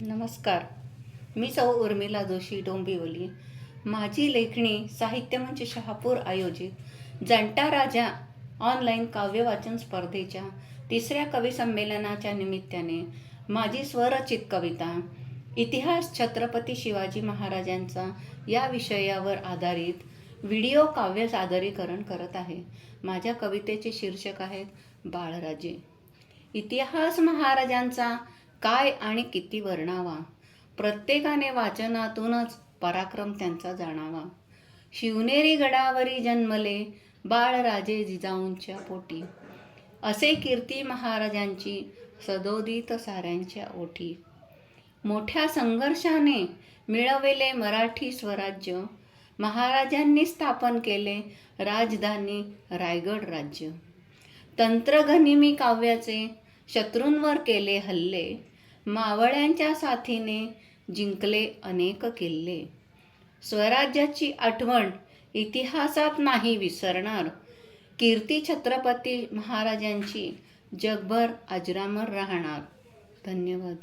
नमस्कार. मी सौ उर्मिला जोशी डोंबिवली. माझी लेखणी साहित्य मंच शहापूर आयोजित जंटा राजा ऑनलाईन काव्यवाचन स्पर्धेच्या तिसऱ्या कविसंमेलनाच्या निमित्ताने माझी स्वरचित कविता इतिहास छत्रपती शिवाजी महाराजांचा या विषयावर आधारित व्हिडिओ काव्य सादरीकरण करत आहे. माझ्या कवितेचे शीर्षक आहेत बाळराजे. इतिहास महाराजांचा काय आणि किती वर्णावा? प्रत्येकाने वाचनातूनच पराक्रम त्यांचा जाणावा. शिवनेरी गडावरी जन्मले बाळराजे जिजाऊंच्या पोटी. असे कीर्ती महाराजांची सदोदित साऱ्यांच्या ओठी मोठ्या संघर्षाने मिळवले मराठी स्वराज्य. महाराजांनी स्थापन केले राजधानी रायगड राज्य. तंत्रघनिमी काव्याचे शत्रूंवर केले हल्ले मावळ्यांच्या साथीने जिंकले अनेक किल्ले. स्वराज्याची आठवण इतिहासात नाही विसरणार. कीर्ती छत्रपती महाराजांची जगभर अजरामर राहणार. धन्यवाद.